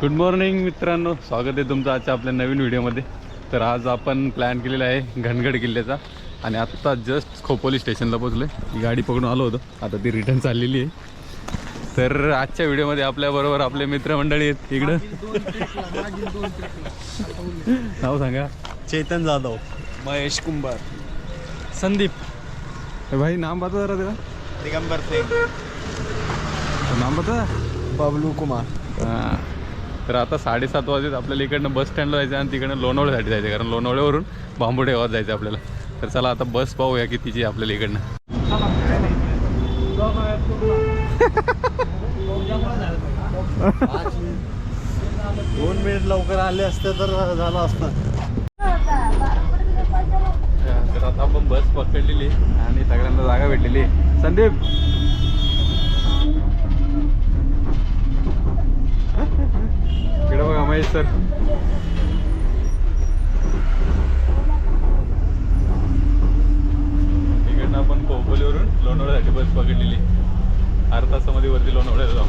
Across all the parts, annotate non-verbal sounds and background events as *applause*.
Good morning मित्रांनो. स्वागत आहे तुमचं आजच्या आपल्या नवीन व्हिडिओमध्ये. तर आज आपण प्लॅन केलेला आहे घनगड किल्ल्याचा. आणि आत्ता जस्ट खोपोली स्टेशनला पोचलो आहे ही गाडी पकडून आलो होतो. आता ती रिटर्न चाललेली आहे. तर आजच्या व्हिडिओमध्ये आपल्याबरोबर आपले मित्रमंडळी आहेत. इकडं. नाव सांगा. चेतन जाधव. महेश कुंभार. संदीप. भाई नाम बता जरा तेरा दिगंबर सिंग. नाम बता. बबलू कुमार. हां. तर आता साडेसात वाजेत आपल्याला इकडनं बस स्टँडला जायचं आणि तिकडनं लोणावळ्यासाठी जायचं कारण लोणावळ्यावरून बांबुडे गावात जायचं आपल्याला. तर चला आता बस पाहूया कितीची आहे आपल्याला इकडनं. दोन मिनिट लवकर आले असते तर झालं असतं. तर आता आपण बस पकडलेली आणि सगळ्यांना जागा भेटलेली संदीप इकडे बघा महेश सर. इकडनं आपण कोपोलीवरून लोणावळ्यासाठी बस पकडलेली. अर्धा तासामध्ये वरती लोणावळ्याला जाऊ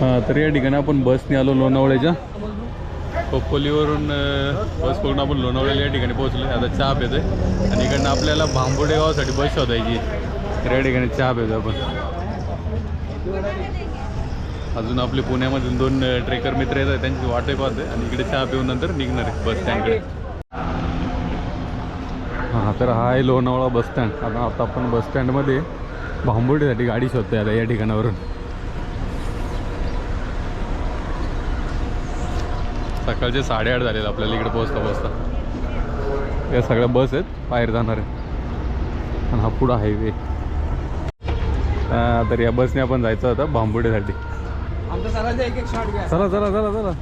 हां तर या ठिकाणी आपण बसने आलो लोणावळ्याच्या. खोपोलीवरून अं, बस पकडून आपण लोणावळ्याला या ठिकाणी पोहोचलो. आता चहा पितोय. आणि इकडनं आपल्याला भांबोडे गावासाठी बस शोधायची तर या ठिकाणी चहा पितोय आपण. अजून आपले पुण्यामधून दोन ट्रेकर मित्र येतात त्यांची वाटे पाहते आणि इकडे चहा पिऊन नंतर निघणार आहे बस स्टँडकडे हां तर हा आहे लोणावळा बस स्टँड आता आता आपण बस स्टँडमध्ये भांबोडीसाठी गाडी शोधतो आता या ठिकाणावरून. सकाळचे साडेआठ झालेत आपल्याला इकडे पोहोचता पोहोचता. या सगळ्या बस आहेत बाहेर जाणार आहे आणि हा पुढं हायवे तर या बसने आपण जायचं होतं भांबुडेसाठी चला चला चला चला.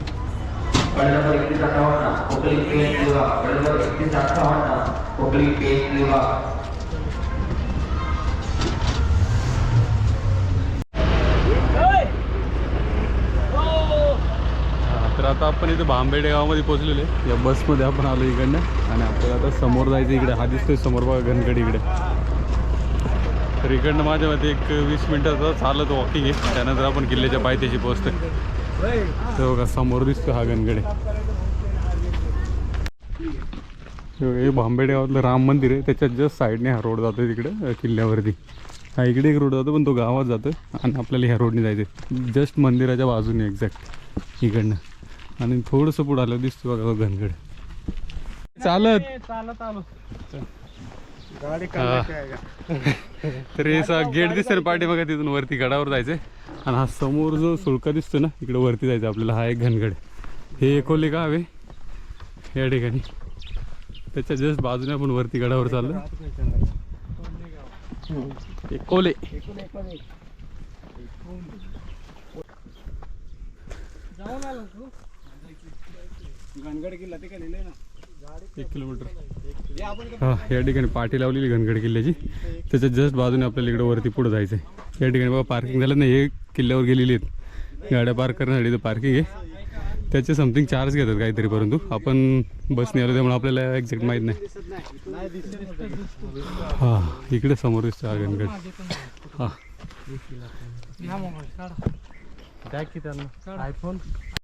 हा, तर आता आपण इथे भांबेडे गावामध्ये पोहोचलेले. या बसमध्ये आपण आलो इकडनं आणि आपल्याला आता समोर जायचं इकडे. हा दिसतोय समोर बघा घनगड इकडे. तर इकडनं माझ्या मते एक वीस मिनटाचा चालत वॉकिंग आहे. त्यानंतर आपण किल्ल्याच्या पायथ्याशी पोहोचतोय. ते बघा समोर दिसतो हा गणगड. हे भांबेड गावातलं राम मंदिर आहे. त्याच्यात जस्ट साईडने हा रोड जातो तिकडे किल्ल्यावरती. हा इकडे एक रोड जातो पण तो गावात जातो आणि आपल्याला ह्या रोडने जायचं जस्ट मंदिराच्या बाजूने एक्झॅक्ट इकडनं. आणि थोडंसं पुढं आलं दिसतो बघा घनगड चालत. चालत आलो. तर हे *laughs* गेट दिसतं ना पाठी बघा तिथून वरती गडावर जायचंय. आणि हा समोर जो सुळका दिसतो ना इकडे वरती जायचं आपल्याला. हा एक घनगड हे एकोले का हवे या ठिकाणी. त्याच्या जस्ट बाजूने आपण वरती गडावर चाललो एकोले. घनगड किल्ला ते काय लिहिलंय ना. एक किलोमीटर. हे हा या ठिकाणी पाठी लावलेली घनगड किल्ल्याची. त्याच्या जस्ट बाजूने आपल्याला इकडे वरती पुढे जायचं आहे या ठिकाणी बघा पार्किंग झालं नाही हे किल्ल्यावर गेलेली आहेत. गाड्या पार्क करण्यासाठी इथं पार्किंग आहे. त्याचे समथिंग चार्ज घेतात काहीतरी परंतु आपण बसने आलो त्यामुळे आपल्याला एक्झॅक्ट माहीत नाही. हा इकडे समोर दिसतो हा घनगड हा. हा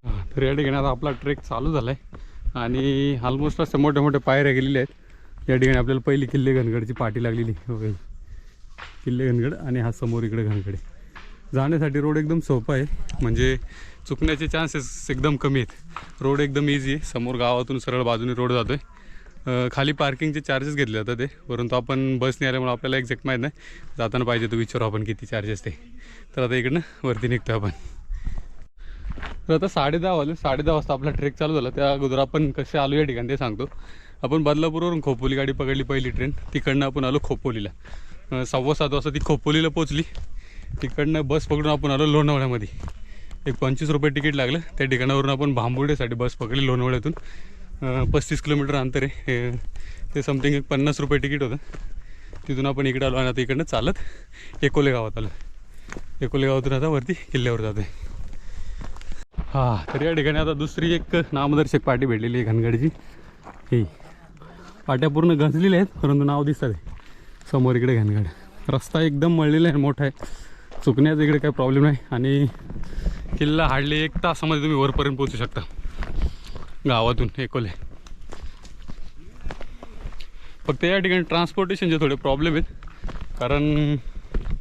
हा, तर या ठिकाणी आता आपला ट्रेक चालू झाला आहे आणि ऑलमोस्ट असं मोठ्या मोठ्या पायऱ्या गेलेल्या आहेत. या ठिकाणी आपल्याला पहिली किल्ले घनगडची पाठी लागलेली वगैरे किल्ले घनगड आणि हा समोर इकडे घनगड जाण्यासाठी रोड एकदम सोपा आहे. म्हणजे चुकण्याचे चान्सेस एकदम कमी आहेत. रोड एकदम इझी आहे. समोर गावातून सरळ बाजूने रोड जातो आहे खाली पार्किंगचे चार्जेस घेतले जातात ते. परंतु आपण बसने आल्यामुळे आपल्याला एक्झॅक्ट माहीत नाही. जाताना पाहिजे तो विचारू आपण किती चार्जेस ते. तर आता इकडनं वरती निघतो आपण. तर आता साडे दहा वाजले साडे दहा वाजता आपला ट्रेक चालू झाला. त्या अगोदर आपण कसे आलो या ठिकाणी ते सांगतो. आपण बदलापूरवरून खोपोली गाडी पकडली पहिली ट्रेन तिकडनं आपण आलो खोपोलीला. सव्वा सात वाजता ती खोपोलीला पोचली तिकडनं बस पकडून आपण आलो लोणावळ्यामध्ये. एक पंचवीस रुपये तिकीट लागलं. त्या ठिकाणावरून आपण भांबुर्डेसाठी बस पकडली लोणावळ्यातून. पस्तीस किलोमीटर अंतर आहे. ते समथिंग एक पन्नास रुपये तिकीट होतं. तिथून आपण इकडे आलो आणि आता इकडनं चालत एकोले गावात आलो. एकोले गावातून आता वरती किल्ल्यावर जातो आहे हा तर या ठिकाणी आता दुसरी एक नामदर्शक पाटी भेटलेली आहे घनगडची. ही पाट्या पूर्ण गंजलेल्या आहेत परंतु नाव दिसत आहे. समोर इकडे घनगड. रस्ता एकदम मळलेला आहे मोठा आहे. चुकण्याचा इकडे काही प्रॉब्लेम नाही. आणि किल्ला हाडले एक तासामध्ये तुम्ही वरपर्यंत पोहोचू शकता. गावातून एकोले. फक्त या ठिकाणी ट्रान्सपोर्टेशनचे थोडे प्रॉब्लेम आहेत. कारण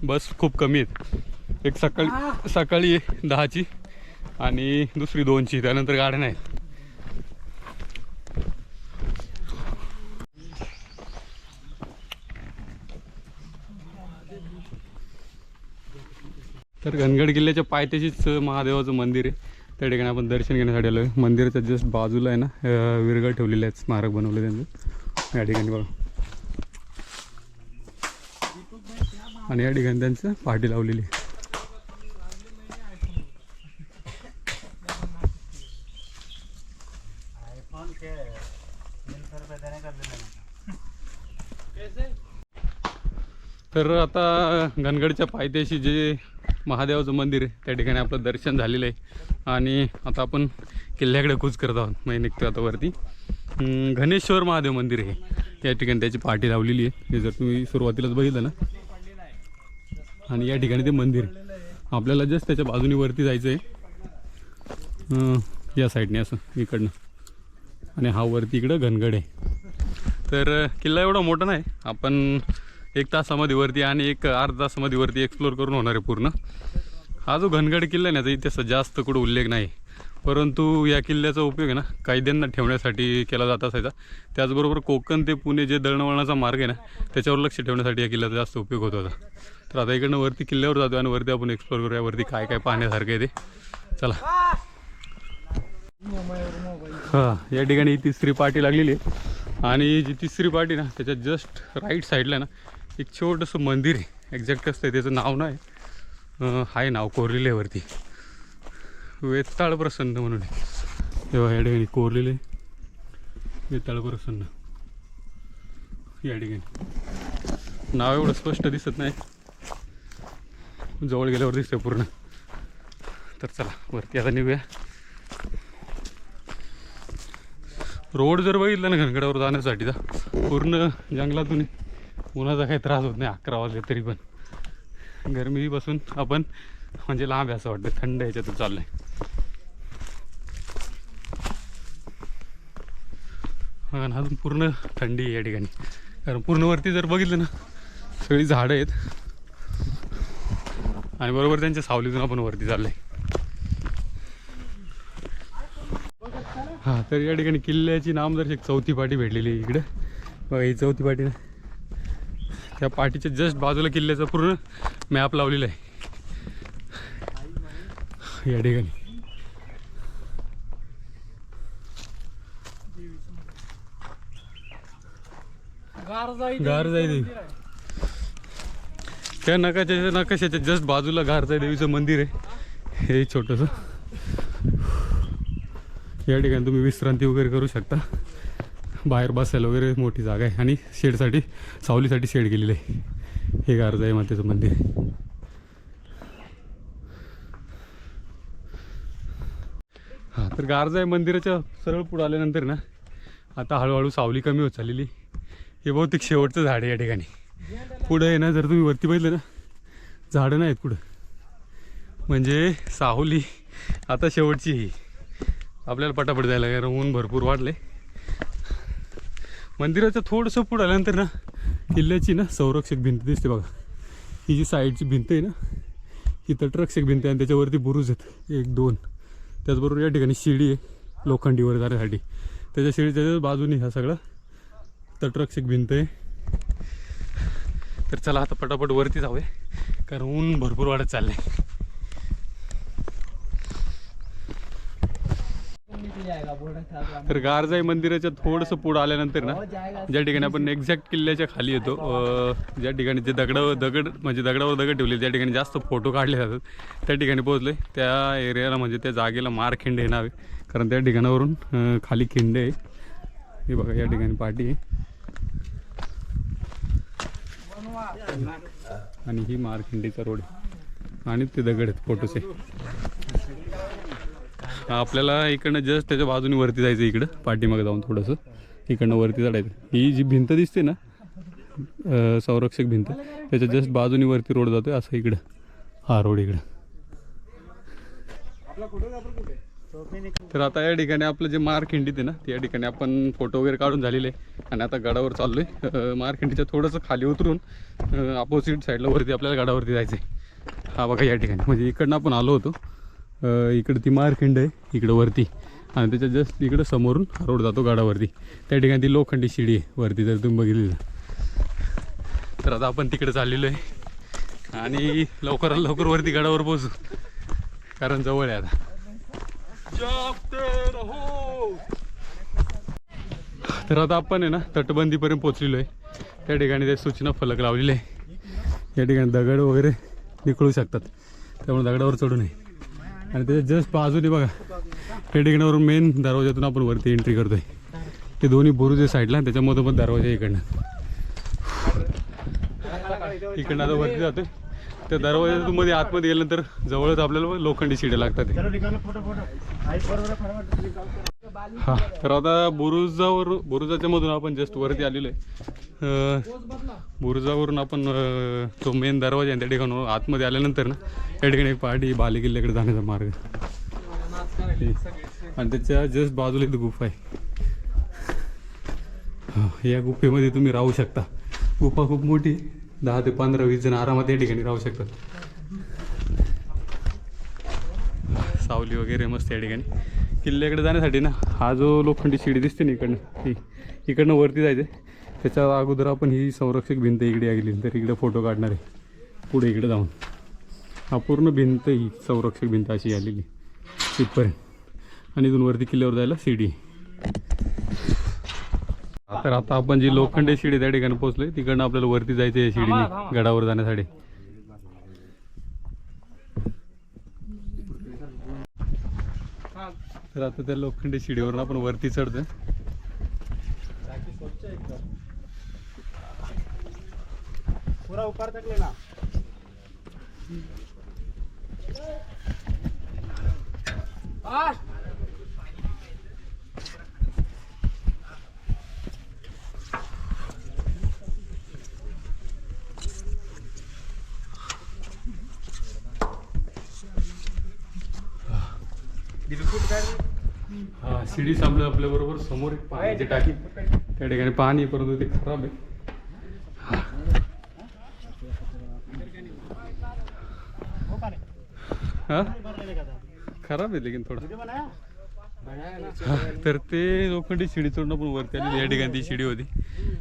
बस खूप कमी आहेत. एक सकाळी सकाळी दहाची आणि दुसरी दोनची त्यानंतर गाड्या नाहीत. तर घनगड किल्ल्याच्या पायथ्याशीच महादेवाचं मंदिर आहे. त्या ठिकाणी आपण दर्शन घेण्यासाठी आलो आहे मंदिराच्या जस्ट बाजूला आहे ना विरगळ ठेवलेले आहेत स्मारक बनवले त्यांचं. या ठिकाणी बघा. आणि या ठिकाणी त्यांचं पाठी लावलेली आहे. तर आता घनगडच्या पायथ्याशी जे महादेवाचं मंदिर आहे त्या ठिकाणी आपलं दर्शन झालेलं आहे. आणि आता आपण किल्ल्याकडे कूच करत आहोत. म्हणजे निघतो आता वरती. घनेश्वर महादेव मंदिर आहे. या ठिकाणी त्याची पाठी लावलेली आहे. हे जर तुम्ही सुरुवातीलाच बघितलं ना. आणि या ठिकाणी ते मंदिर आपल्याला जस्ट त्याच्या बाजूने वरती जायचं आहे या साईडने असं इकडनं. आणि हा वरती इकडं घनगड आहे. तर किल्ला एवढा मोठा नाही. आपण एक तासामध्ये वरती आणि एक अर्धा तासामध्ये वरती एक्सप्लोर करून होणार आहे पूर्ण. हा जो घनगड किल्ला आहे ना त्याचा इतिहासात जास्त कुठं उल्लेख नाही. परंतु या किल्ल्याचा उपयोग आहे ना कैद्यांना ठेवण्यासाठी केला जात असायचा. त्याचबरोबर कोकण ते पुणे जे दळणवळणाचा मार्ग आहे ना त्याच्यावर लक्ष ठेवण्यासाठी या किल्ल्याचा जास्त उपयोग होत होता. तर आता इकडनं वरती किल्ल्यावर जातो आणि वरती आपण एक्सप्लोर करूया. वरती काय काय पाहण्यासारखं आहे ते. चला. हां या ठिकाणी तिसरी पार्टी लागलेली आहे. आणि जी तिसरी पार्टी ना त्याच्या जस्ट राईट साईडला ना एक छोटंसं मंदिर आहे. एक्झॅक्ट असतं आहे त्याचं नाव नाही. आहे नाव कोरलेलं आहे वरती. वेताळ प्रसन्न म्हणून आहे. तेव्हा या ठिकाणी कोरलेले वेताळ प्रसन्न. या ठिकाणी. नाव एवढं स्पष्ट दिसत नाही. जवळ गेल्यावर दिसतंय पूर्ण. तर चला वरती आता निघूया. रोड जर बघितला ना घनगडावर जाण्यासाठीचा पूर्ण जंगलातून आहे. उन्हाचा काही त्रास होत नाही अकरा वाजले तरी पण. गरमीपासून आपण म्हणजे लांब आहे असं वाटतं थंड याच्यातून चाललंय. हा अजून पूर्ण थंडी आहे या ठिकाणी. कारण पूर्ण वरती जर बघितलं ना सगळी झाडं आहेत. आणि बरोबर त्यांच्या सावलीतून आपण वरती चाललंय. हां तर या ठिकाणी किल्ल्याची नामदर्शक चौथी पाटी भेटलेली इकडे. बघा ही चौथी पाटी ना. त्या पाटीच्या जस्ट बाजूला किल्ल्याचा पूर्ण मॅप लावलेला आहे. या ठिकाणी. गारजाई देवी. त्या नकाशाच्या नकाशाच्या जस्ट बाजूला गारजाई देवीचं मंदिर आहे. हे छोटंसं. या ठिकाणी तुम्ही विश्रांती वगैरे करू शकता. बाहेर बसायला वगैरे मोठी जागा आहे. आणि शेडसाठी सावलीसाठी शेड केलेलं आहे. हे गारजाई मातेचं मंदिर. हां तर गारजाई मंदिराच्या सरळ पुढं आल्यानंतर ना आता हळूहळू सावली कमी होत चाललेली हे बहुतेक शेवटचं झाड आहे या ठिकाणी. पुढं आहे ना जर तुम्ही वरती बघितलं ना झाडं नाहीत पुढं म्हणजे सावली आता शेवटची ही आपल्याला पटापट जायला कारण ऊन भरपूर वाढले मंदिराचं थोडंसं पुढं आल्यानंतर ना किल्ल्याची ना संरक्षक भिंत दिसते बघा. ही जी साईडची भिंत आहे ना ही तटरक्षक भिंत आहे आणि त्याच्यावरती बुरुज आहेत. एक दोन. त्याचबरोबर या ठिकाणी शिडी आहे लोखंडीवर जाण्यासाठी. त्याच्या शिडीच्या बाजूने ह्या सगळं तटरक्षक भिंत आहे. तर चला आता पटापट वरती जाऊया कारण ऊन भरपूर वाढत चाललंय. तर गारजाई मंदिराच्या थोडंसं पुढं आल्यानंतर ना ज्या ठिकाणी आपण एक्झॅक्ट किल्ल्याच्या खाली येतो ज्या ठिकाणी जे दगडावर दगड म्हणजे दगडावर दगड ठेवले ज्या ठिकाणी जास्त फोटो काढले जातात त्या ठिकाणी पोहोचले त्या एरियाला म्हणजे त्या जागेला मारखिंड हे नाव कारण त्या ठिकाणावरून खाली खिंड आहे. हे बघा या ठिकाणी पाठी आहे. आणि ही मारखिंडीचा रोड आहे. आणि ते दगड आहेत फोटोचे आपल्याला इकडनं जस्ट त्याच्या बाजूने वरती जायचं इकडं पाठीमागे जाऊन थोडंसं. इकडनं वरती चढायचं. ही जी भिंत दिसते ना संरक्षक भिंत त्याच्या जस्ट बाजूने वरती रोड जातोय असं इकडं. हा रोड इकडं. तर आता या ठिकाणी आपलं जे मारखिंडीत आहे ना त्या ठिकाणी आपण फोटो वगैरे काढून झालेले आहे. आणि आता गडावर चाललोय. आहे मारखिंडीच्या थोडंसं खाली उतरून अपोजिट साईडला वरती आपल्याला गडावरती जायचं आहे हा बघा या ठिकाणी. म्हणजे इकडनं आपण आलो होतो. इकडं ती मारखिंड आहे इकडं वरती. आणि त्याच्या जस्ट इकडं समोरून हा रोड जातो गडावरती. त्या ठिकाणी ती लोखंडी शिडी आहे वरती जर तुम्ही बघितली. तर. आता आपण तिकडे चाललेलो आहे. आणि लवकरात लवकर वरती गडावर पोहोचू. कारण जवळ आहे आता. तर आता आपण आहे ना तटबंदीपर्यंत पोचलेलो आहे. त्या ठिकाणी ते सूचना फलक लावलेले आहे. या ठिकाणी दगड वगैरे निकळू शकतात. त्यामुळे दगडावर चढू नये. आणि त्याच्या जस्ट बाजूने बघा त्या ठिकाणावरून मेन दरवाजातून आपण वरती एंट्री करतोय. ते दोन्ही बुरुज साईडला आणि त्याच्यामध्ये पण दरवाजा इकडनं. इकडनं आता वरती जातोय. त्या दरवाजातून मध्ये आतमध्ये गेल्यानंतर जवळच आपल्याला लोखंडी शिड्या लागतात हा तर आता बुरुजावर बुरुजाच्या मधून आपण जस्ट वरती आलेलो आहे. बुरुजावरून आपण जो तो मेन दरवाजा आहे त्या ठिकाणी आतमध्ये आल्यानंतर ना त्या ठिकाणी एक पहाटी बाले किल्ल्याकडे जाण्याचा मार्ग. आणि त्याच्या जस्ट बाजूला इथं गुफा आहे. या गुफेमध्ये तुम्ही राहू शकता. गुफा खूप मोठी दहा ते पंधरा वीस जण आरामात या ठिकाणी राहू शकतात. सावली वगैरे मस्त या ठिकाणी. किल्ल्याकडे जाण्यासाठी ना हा जो लोखंडी शिडी दिसते ना इकडनं ती इकडनं वरती जायचं त्याच्या अगोदर आपण ही संरक्षक भिंत इकडे गेली तर इकडे फोटो काढणार आहे. पुढे इकडे जाऊन. हा पूर्ण भिंत ही संरक्षक भिंत अशी आलेली तिथपर्यंत आणि इथून वरती किल्ल्यावर जायला शिडी तर आता आपण जी लोखंडी शिडी त्या ठिकाणी पोहोचलोय तिकडनं आपल्याला वरती जायचं आहे शिडीने गडावर जाण्यासाठी. तर आता त्या लोखंडी शिडीवरून आपण वरती चढतोय. पुरा उपार तक लेना बिलकुल शिडी सापलं आपल्या बरोबर समोर एक पाण्याची टाकी. त्या ठिकाणी पाणी परंतु ते खराब आहे. हा? खराब आहे लेकिन थोडा. तर ते लोखंडी शिडी चढून पण वरती आली. या ठिकाणी ती शिडी होती.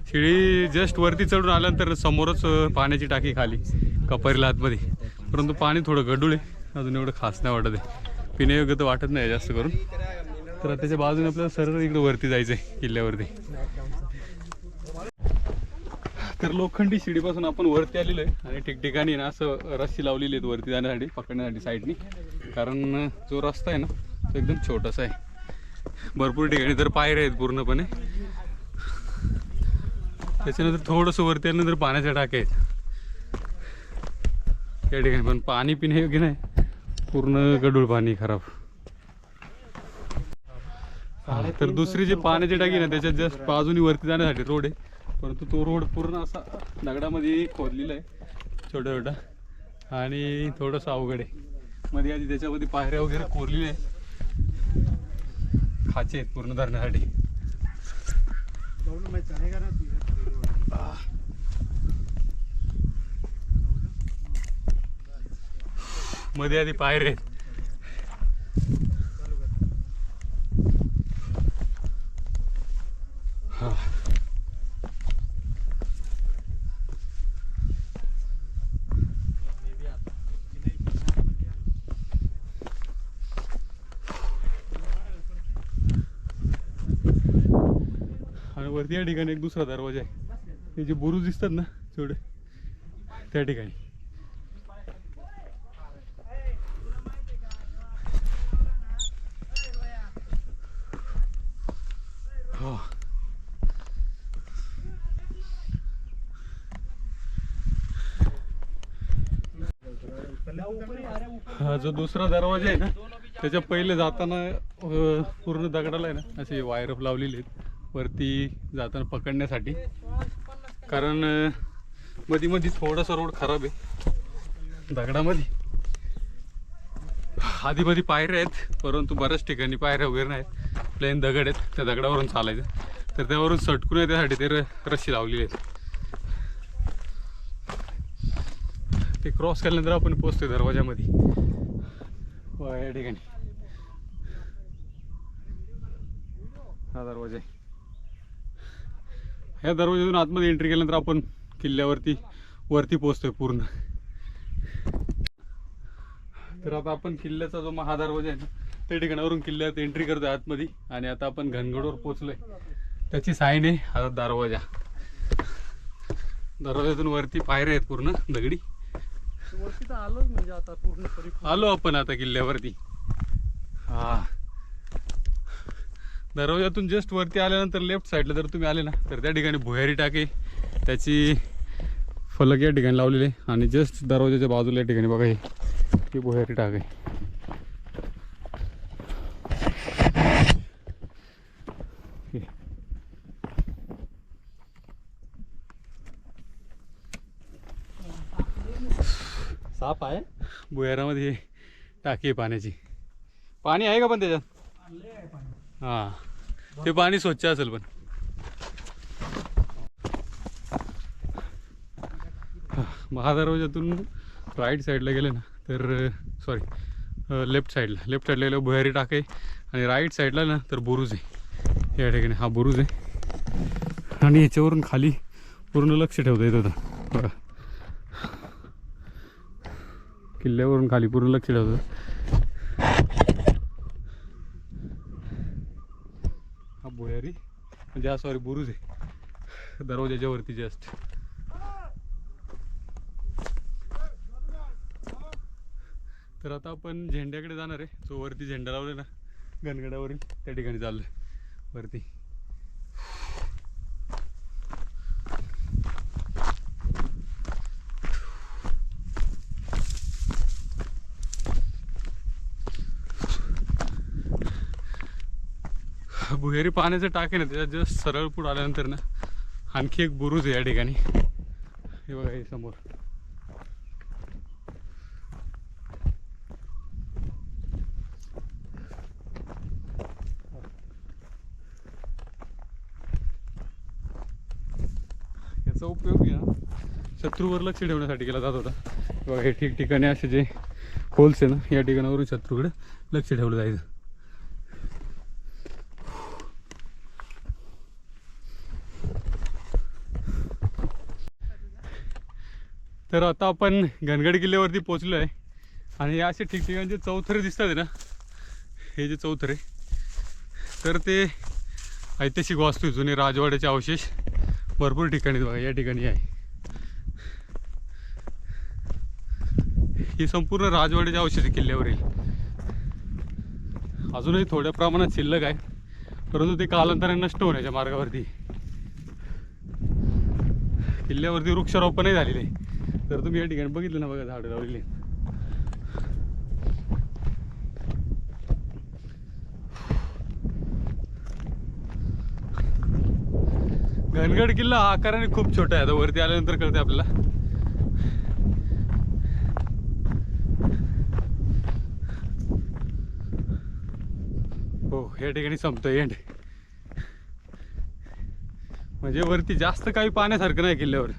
शिडी जस्ट वरती चढून आल्यानंतर समोरच पाण्याची टाकी खाली कपारीला आतमध्ये. परंतु पाणी थोडं गडूळ आहे. अजून एवढं खास नाही वाटत आहे. पिण्यायोग्य तर वाटत नाही जास्त करून. तर त्याच्या बाजूने आपल्याला सरळ इकडे वरती जायचं आहे किल्ल्यावरती. तर लोखंडी शिडीपासून आपण वरती आलेलो आहे आणि ठिकठिकाणी ना असं रस्सी लावलेली आहेत वरती जाण्यासाठी पकडण्यासाठी साईडनी. कारण जो रस्ता आहे ना तो एकदम छोटासा आहे. भरपूर ठिकाणी तर पायऱ्या आहेत पूर्णपणे. त्याच्यानंतर थोडंसं वरती आल्यानंतर पाण्याच्या टाक्या आहेत. त्या ठिकाणी पण पाणी पिण्यायोग्य नाही. पूर्ण गडूळ पाणी खराब. तर दुसरी जी पाण्याची टाकी ना त्याच्यात जस्ट बाजूनी वरती जाण्यासाठी रोड आहे. परंतु तो रोड पूर्ण असा दगडामध्ये खोदलेला आहे. छोटा छोटा. आणि थोडंसं अवघड आहे. मध्ये आधी त्याच्यामध्ये पायऱ्या वगैरे कोरलेल्या आहे खाचे आहेत पूर्ण धरण्यासाठी. मध्ये आधी पायऱ्या आहेत. वरती या ठिकाणी एक दुसरा दरवाजा आहे. हे जे बुरुज दिसतात ना छोटे त्या ठिकाणी. हा. हा जो दुसरा दरवाजा आहे ना त्याच्या पहिले जाताना पूर्ण दगडाला आहे ना असे वायर लावलेले आहेत. वरती जाताना पकडण्यासाठी. कारण मधी मध्ये मध्ये थोडासा रोड खराब आहे. दगडामध्ये आधीमध्ये पायऱ्या आहेत परंतु बऱ्याच ठिकाणी पायऱ्या वगैरे नाहीत. प्लेन दगड आहेत त्या दगडावरून चालायचं. तर त्यावरून सटकून येण्यासाठी त्यासाठी ते र रस्सी लावलेली आहेत. ते क्रॉस केल्यानंतर आपण पोचतोय दरवाजामध्ये हो, या ठिकाणी. हा दरवाजा आहे. ह्या दरवाजातून आतमध्ये एंट्री केल्यानंतर आपण किल्ल्यावरती वरती पोचतोय पूर्ण. तर आता आपण किल्ल्याचा जो महा दरवाजा आहे ना त्या ठिकाणावरून किल्ल्यात एंट्री करतोय आतमध्ये आणि आता आपण घनगडवर पोचलोय त्याची साईन आहे आता दरवाजा. दरवाजातून वरती पायऱ्या आहेत पूर्ण दगडी. वरती तर आलोच म्हणजे आता पूर्ण आलो आपण आता किल्ल्यावरती. हा. दरवाजातून जस्ट वरती आल्यानंतर लेफ्ट साईडला जर तुम्ही आले ना तर त्या ठिकाणी भुयारी टाके. त्याची फलक या ठिकाणी लावलेले आहे. आणि जस्ट दरवाजाच्या बाजूला या ठिकाणी बघा हे ही भुयारी टाक आहे. साप आहे. भुयारामध्ये टाकी आहे पाण्याची. पाणी आहे का पण त्याच्यात? हां. ते पाणी स्वच्छ असेल पण. महादरवाजातून राईट साईडला गेले ना तर सॉरी लेफ्ट साईडला लेफ्ट साईडला गेलं भुयारी टाक आहे आणि राईट साईडला ना तर बुरुज आहे. या ठिकाणी हा बुरुज आहे. आणि याच्यावरून खाली पूर्ण लक्ष ठेवता येत होतं बघा. किल्ल्यावरून खाली पूर्ण लक्ष ठेवतं हा भुयारी त्या सॉरी बुरुज आहे. दरवाजाच्या वरती जस्ट तर आता आपण झेंड्याकडे जाणार आहे. जो वरती झेंडा लावला ना गणगडावरील त्या ठिकाणी चाललं वरती. भुयारी पाण्याचं टाके ना त्याच्यात जस्ट सरळ पूड आल्यानंतर ना आणखी एक बुरुज आहे या ठिकाणी. हे बघा हे समोर. याचा उपयोग ना शत्रूवर लक्ष ठेवण्यासाठी केला जात होता. बघा हे ठिकठिकाणी असे जे होल्स आहे ना या ठिकाणावरून शत्रूकडे लक्ष ठेवलं जायचं. तर आता आपण घनगड किल्ल्यावरती पोचलो आहे आणि हे असे ठिकठिकाणचे चौथरे दिसतात आहे ना हे जे चौथरे तर ते ऐतिहासिक वास्तू जुने राजवाड्याचे अवशेष भरपूर ठिकाणी आहेत बघा या ठिकाणी आहे. ही संपूर्ण राजवाड्याचे अवशेष आहे किल्ल्यावरील. अजूनही थोड्या प्रमाणात शिल्लक आहे परंतु ते कालांतराने नष्ट होण्याच्या मार्गावरती. किल्ल्यावरती वृक्षारोपणही झालेले आहे. तर तुम्ही या ठिकाणी बघितलं ना बघा झाडं लावलेली घनगड किल्ला आकाराने खूप छोटा आहे. आता वरती आल्यानंतर कळते आपल्याला. हो या ठिकाणी संपतोय एंड म्हणजे वरती जास्त काही पाण्यासारखं नाही किल्ल्यावर.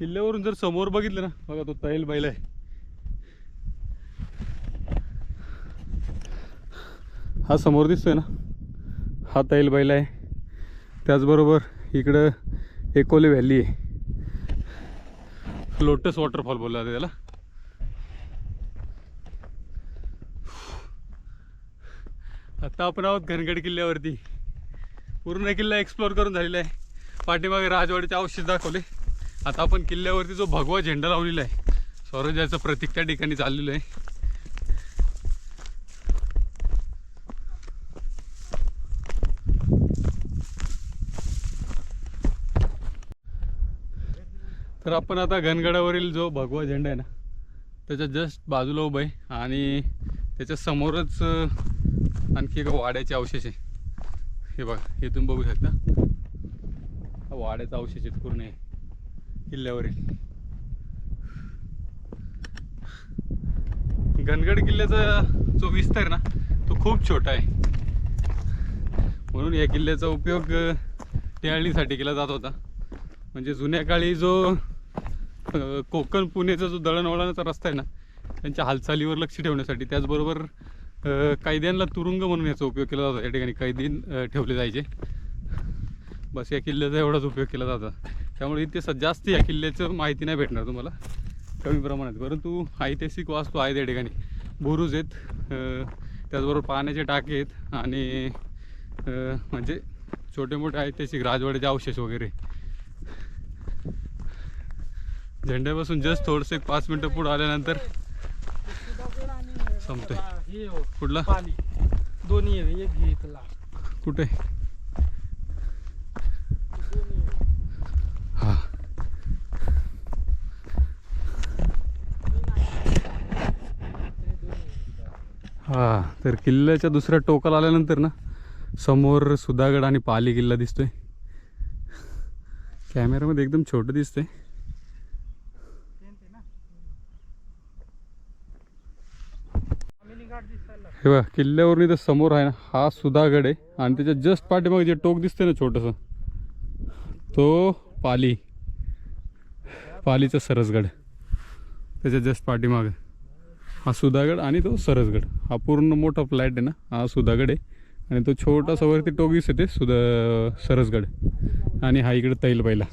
किल्ल्यावरून जर समोर बघितलं ना बघा तो तैल बैल आहे. हा समोर दिसतोय ना? हा तैल बैल आहे. त्याचबरोबर इकडं एकोले व्हॅली आहे. लोटस वॉटरफॉल बोलला जाते त्याला. आता आपण आहोत घनगड किल्ल्यावरती. पूर्ण किल्ला एक्सप्लोअर करून झालेला आहे. पाठीमागे राजवाडीचे अवशेष दाखवले. आता आपण किल्ल्यावरती जो भगवा झेंडा लावलेला आहे स्वराज्याचं प्रतीक त्या ठिकाणी चाललेलं आहे. तर आपण आता घनगडावरील जो भगवा झेंडा आहे ना त्याच्या जस्ट बाजूला उभं आहे आणि त्याच्या समोरच आणखी एका वाड्याचे अवशेष आहे. हे बघा हे तुम्ही बघू शकता. वाड्याचा अवशेष आहे पूर्ण आहे. किल्ल्यावरील. घनगड किल्ल्याचा जो विस्तार ना तो खूप छोटा आहे. म्हणून या किल्ल्याचा उपयोग टेळणीसाठी केला जात होता. म्हणजे जुन्या काळी जो कोकण पुणेचा जो दळणवळणाचा रस्ता आहे ना त्यांच्या हालचालीवर लक्ष ठेवण्यासाठी त्याचबरोबर कैद्यांना तुरुंग म्हणून याचा उपयोग केला जातो. या ठिकाणी कैदी ठेवले जायचे. बस या किल्ल्याचा एवढाच उपयोग केला जातो. त्यामुळे इथे स- जास्त या किल्ल्याचं माहिती नाही भेटणार तुम्हाला. कमी प्रमाणात. परंतु ऐतिहासिक वास्तू आहेत या ठिकाणी. बुरुज आहेत त्याचबरोबर पाण्याचे टाके आहेत आणि म्हणजे छोटे मोठे ऐतिहासिक राजवाड्याचे अवशेष वगैरे. झेंड्यापासून जस्ट थोडंसं एक पाच मिनटं पुढं आल्यानंतर संपतंय. हे कुठला? दोन्ही कुठे दोन्ही आहे. हा हे दोन्ही आहे. हा तर किल्ल्याच्या दुसऱ्या टोकाला आल्यानंतर ना समोर सुधागड आणि पाली किल्ला दिसतोय. कॅमेऱ्यामध्ये एकदम छोटं दिसतंय. हे बघा किल्ल्यावरून इथं समोर आहे ना हा सुधागड आहे. आणि त्याच्या जस्ट पाठीमागे जे टोक दिसतंय ना छोटंसं तो पाली. पालीचा सरसगड. त्याच्या जस्ट पाठीमागं. हा सुधागड आणि तो सरसगड. हा पूर्ण मोठा फ्लॅट आहे ना हा सुधागड आहे. आणि तो छोटासा वरती टोगीस येते सुधा सरसगड. आणि हा इकडे तैल पहिला.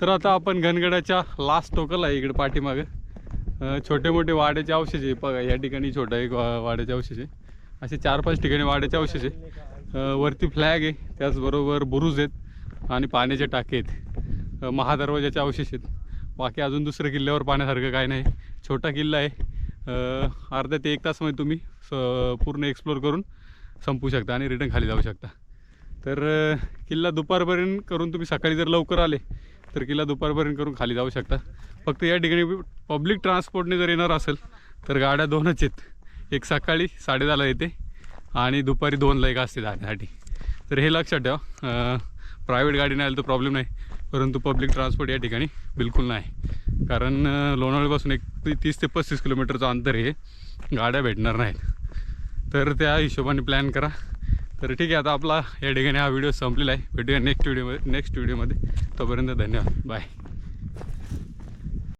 तर आता आपण घनगडाच्या लास्ट टोकल आहे इकडे पाठीमागं. छोटे मोठे वाड्याचे अवशेष आहे. बघा या ठिकाणी छोटा एक वाड्याचे अवशेष आहे. असे चार पाच ठिकाणी वाड्याचे अवशेष आहे. वरती फ्लॅग आहे. त्याचबरोबर बुरुज आहेत आणि पाण्याचे टाके आहेत. महादरवाज्याचे महादरवाजाचे अवशेष आहेत. बाकी अजून दुसरं किल्ल्यावर पाहण्यासारखं काय नाही. छोटा किल्ला आहे. अर्धा अर्ध्या ते एक तासमध्ये तुम्ही स पूर्ण एक्सप्लोर करून संपू शकता आणि रिटर्न खाली जाऊ शकता. तर किल्ला दुपारपर्यंत करून तुम्ही सकाळी जर लवकर आले तर किल्ला दुपारपर्यंत करून खाली जाऊ शकता. फक्त या ठिकाणी पब्लिक ट्रान्सपोर्टने जर येणार असेल तर गाड्या दोनच आहेत. एक सकाळी साडेदहाला येते आणि दुपारी दोनला एक असते जाण्यासाठी. तर हे लक्षात ठेवा. प्रायव्हेट गाडी नाही आली तर प्रॉब्लेम नाही. परंतु पब्लिक ट्रान्सपोर्ट या ठिकाणी बिलकुल नाही. कारण लोणावळीपासून एक तीस ते पस्तीस किलोमीटरचं अंतर आहे. गाड्या भेटणार नाहीत. तर त्या हिशोबाने प्लॅन करा. तर ठीक आहे आता आपला या ठिकाणी हा व्हिडिओ संपलेला आहे. भेटूया नेक्स्ट व्हिडिओमध्ये नेक्स्ट व्हिडिओमध्ये तोपर्यंत धन्यवाद. बाय